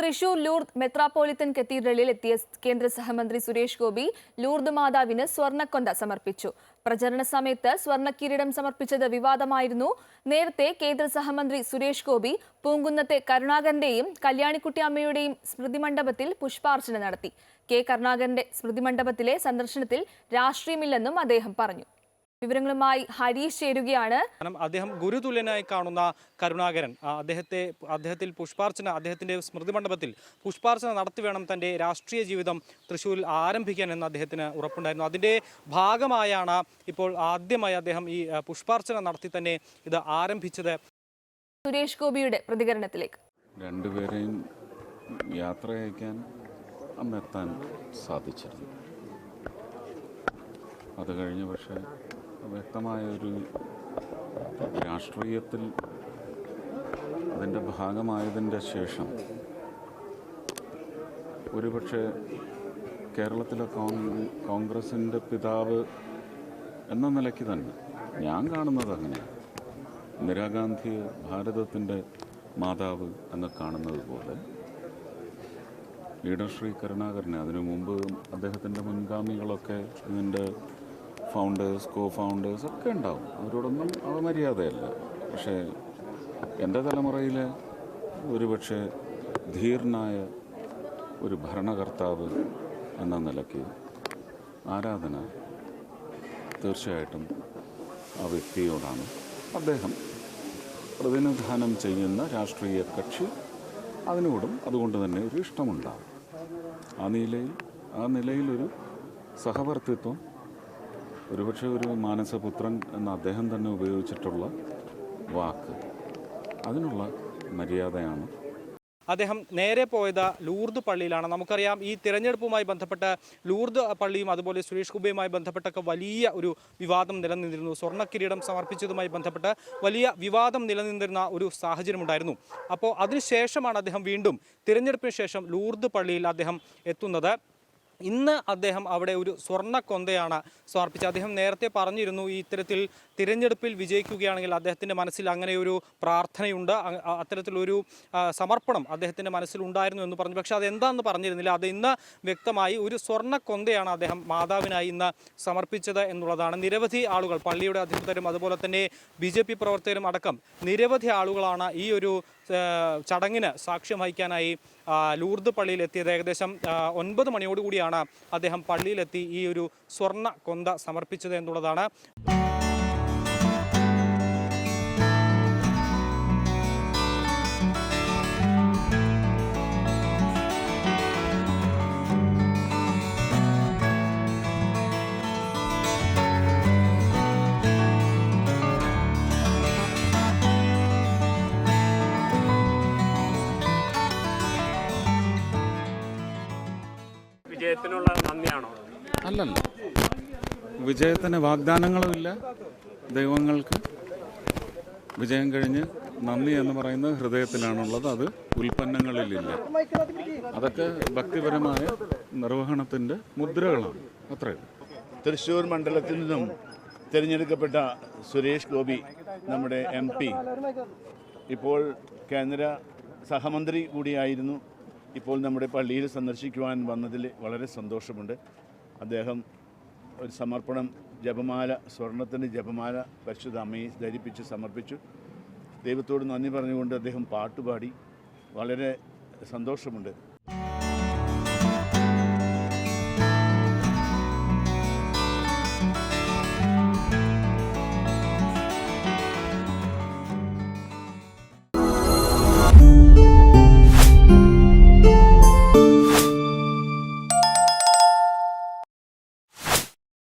Thrissur Lourdes മെത്രാപ്പോലിത്തൻ കത്തീഡ്രലിൽ എത്തിയ കേന്ദ്ര സഹമന്ത്രി സുരേഷ് ഗോപി ലൂർദ് മാതാവിന് സ്വർണക്കൊന്ത സമർപ്പിച്ചു. പ്രചരണ സമയത്ത് സ്വർണക്കിരീടം സമർപ്പിച്ചത് വിവാദമായിരുന്നു. നേരത്തെ കേന്ദ്ര സഹമന്ത്രി സുരേഷ് ഗോപി പൂങ്കുന്നത്തെ കരുണാകരന്റെയും കല്യാണിക്കുട്ടി അമ്മയുടെയും സ്മൃതി മണ്ഡപത്തിൽ പുഷ്പാർച്ചന നടത്തി. കെ കരുണാകരന്റെ സ്മൃതി മണ്ഡപത്തിലെ സന്ദർശനത്തിൽ രാഷ്ട്രീയമില്ലെന്നും അദ്ദേഹം പറഞ്ഞു. വിവരങ്ങളുമായി ഹരീഷ് ചേരുകയാണ്. അദ്ദേഹം ഗുരുതുല്യനായി കാണുന്ന കരുണാകരൻ അദ്ദേഹത്തെ അദ്ദേഹത്തിൽ പുഷ്പാർച്ചന അദ്ദേഹത്തിന്റെ സ്മൃതി മണ്ഡപത്തിൽ പുഷ്പാർച്ചന നടത്തി വേണം തന്റെ രാഷ്ട്രീയ ജീവിതം തൃശ്ശൂരിൽ ആരംഭിക്കാൻ എന്ന് അദ്ദേഹത്തിന് ഉറപ്പുണ്ടായിരുന്നു. അതിന്റെ ഭാഗമായാണ് ഇപ്പോൾ ആദ്യമായി അദ്ദേഹം ഈ പുഷ്പാർച്ചന നടത്തി തന്നെ ഇത് ആരംഭിച്ചത്. സുരേഷ് ഗോപിയുടെ പ്രതികരണത്തിലേക്ക്. രണ്ടുപേരെയും യാത്ര അയക്കാൻ അന്നെത്താൻ സാധിച്ചിരുന്നു. അത് കഴിഞ്ഞ് പക്ഷേ വ്യക്തമായ ഒരു രാഷ്ട്രീയത്തിൽ അതിന്റെ ഭാഗമായതിന്റെ ശേഷം ഒരുപക്ഷെ കേരളത്തിലെ കോൺഗ്രസ് കോൺഗ്രസിന്റെ പിതാവ് എന്ന നിലയ്ക്ക് തന്നെ ഞാൻ കാണുന്നത് അങ്ങനെയാണ് ഇന്ദിരാഗാന്ധി ഭാരതത്തിന്റെ മാതാവ് എന്ന് കാണുന്നത് പോലെ ലീഡർ ശ്രീ കരുണാകരനെ അതിനു മുമ്പ് അദ്ദേഹത്തിന്റെ മുൻഗാമികളൊക്കെ ഇതിന്റെ ഫൗണ്ടേഴ്സ് കോ ഫൗണ്ടേഴ്സ് ഒക്കെ ഉണ്ടാവും. അവരോടൊന്നും അവമര്യാദയല്ല പക്ഷേ എന്റെ തലമുറയിൽ ഒരുപക്ഷെ ധീർണായ ഒരു ഭരണകർത്താവ് എന്ന നിലയ്ക്ക് ആരാധന തീർച്ചയായിട്ടും ആ വ്യക്തിയോടാണ്. അദ്ദേഹം പ്രതിനിധാനം ചെയ്യുന്ന രാഷ്ട്രീയ കക്ഷി അതിനോടും അതുകൊണ്ട് തന്നെ ഒരു ഇഷ്ടമുണ്ടാകും ആ നിലയിൽ ആ നിലയിലൊരു സഹവർത്തിത്വം ഒരുപക്ഷെ ഒരു മാനസപുത്രൻ എന്ന അദ്ദേഹം തന്നെ ഉപയോഗിച്ചിട്ടുള്ള വാക്ക്. അതിനുള്ള മര്യാദയാണ്. അദ്ദേഹം നേരെ പോയത് ലൂർദ് പള്ളിയിലാണ്. നമുക്കറിയാം ഈ തിരഞ്ഞെടുപ്പുമായി ബന്ധപ്പെട്ട് ലൂർദ് പള്ളിയും അതുപോലെ സുരേഷ് ഗുബയുമായി ബന്ധപ്പെട്ടൊക്കെ വലിയ ഒരു വിവാദം നിലനിന്നിരുന്നു. സ്വർണക്കിരീടം സമർപ്പിച്ചതുമായി ബന്ധപ്പെട്ട് വലിയ വിവാദം നിലനിന്നിരുന്ന ഒരു സാഹചര്യമുണ്ടായിരുന്നു അപ്പോൾ അതിനുശേഷമാണ് അദ്ദേഹം വീണ്ടും തിരഞ്ഞെടുപ്പിന് ശേഷം ലൂർദ് പള്ളിയിൽ അദ്ദേഹം എത്തുന്നത്. ഇന്ന് അദ്ദേഹം അവിടെ ഒരു സ്വർണ കൊന്തയാണ് സമർപ്പിച്ചത്. അദ്ദേഹം നേരത്തെ പറഞ്ഞിരുന്നു ഈ ഇത്തരത്തിൽ തിരഞ്ഞെടുപ്പിൽ വിജയിക്കുകയാണെങ്കിൽ അദ്ദേഹത്തിന്റെ മനസ്സിൽ അങ്ങനെ ഒരു പ്രാർത്ഥനയുണ്ട്. അത്തരത്തിലൊരു സമർപ്പണം അദ്ദേഹത്തിന്റെ മനസ്സിലുണ്ടായിരുന്നു എന്ന് പറഞ്ഞു. പക്ഷേ അതെന്താണെന്ന് പറഞ്ഞിരുന്നില്ല. അത് ഇന്ന് വ്യക്തമായി ഒരു സ്വർണ കൊന്തയാണ് അദ്ദേഹം മാതാവിനായി ഇന്ന് സമർപ്പിച്ചത് എന്നുള്ളതാണ്. നിരവധി ആളുകൾ പള്ളിയുടെ അധികൃതരും അതുപോലെ തന്നെ ബി പ്രവർത്തകരും അടക്കം നിരവധി ആളുകളാണ് ഈ ഒരു ചടങ്ങിന് സാക്ഷ്യം വഹിക്കാനായി ലൂർദ് പള്ളിയിൽ എത്തിയത് ഏകദേശം ഒൻപത് മണിയോടുകൂടിയാണ് അദ്ദേഹം പള്ളിയിലെത്തി ഈ ഒരു സ്വർണ കൊന്ത സമർപ്പിച്ചത് എന്നുള്ളതാണ്. വിജയത്തിനുള്ള നന്ദിയാണോ? അല്ലല്ല. വിജയത്തിന് വാഗ്ദാനങ്ങളുമില്ല ദൈവങ്ങൾക്ക് വിജയം കഴിഞ്ഞ് നന്ദി എന്ന് പറയുന്നത് ഹൃദയത്തിലാണുള്ളത്. അത് ഉൽപ്പന്നങ്ങളിലില്ല അതൊക്കെ ഭക്തിപരമായ നിർവഹണത്തിന്റെ മുദ്രകളാണ്. അത്രയും തൃശ്ശൂർ മണ്ഡലത്തിൽ നിന്നും തിരഞ്ഞെടുക്കപ്പെട്ട സുരേഷ് ഗോപി നമ്മുടെ എം പി. ഇപ്പോൾ കേന്ദ്ര സഹമന്ത്രി കൂടിയായിരുന്നു. ഇപ്പോൾ നമ്മുടെ പള്ളിയിൽ സന്ദർശിക്കുവാൻ വന്നതിൽ വളരെ സന്തോഷമുണ്ട്. അദ്ദേഹം ഒരു സമർപ്പണം ജപമാല സ്വർണത്തിന്റെ ജപമാല പരിശുദ്ധ അമ്മയെ ധരിപ്പിച്ച് സമർപ്പിച്ചു. ദൈവത്തോട് നന്ദി പറഞ്ഞുകൊണ്ട് അദ്ദേഹം പാട്ടുപാടി. വളരെ സന്തോഷമുണ്ട്.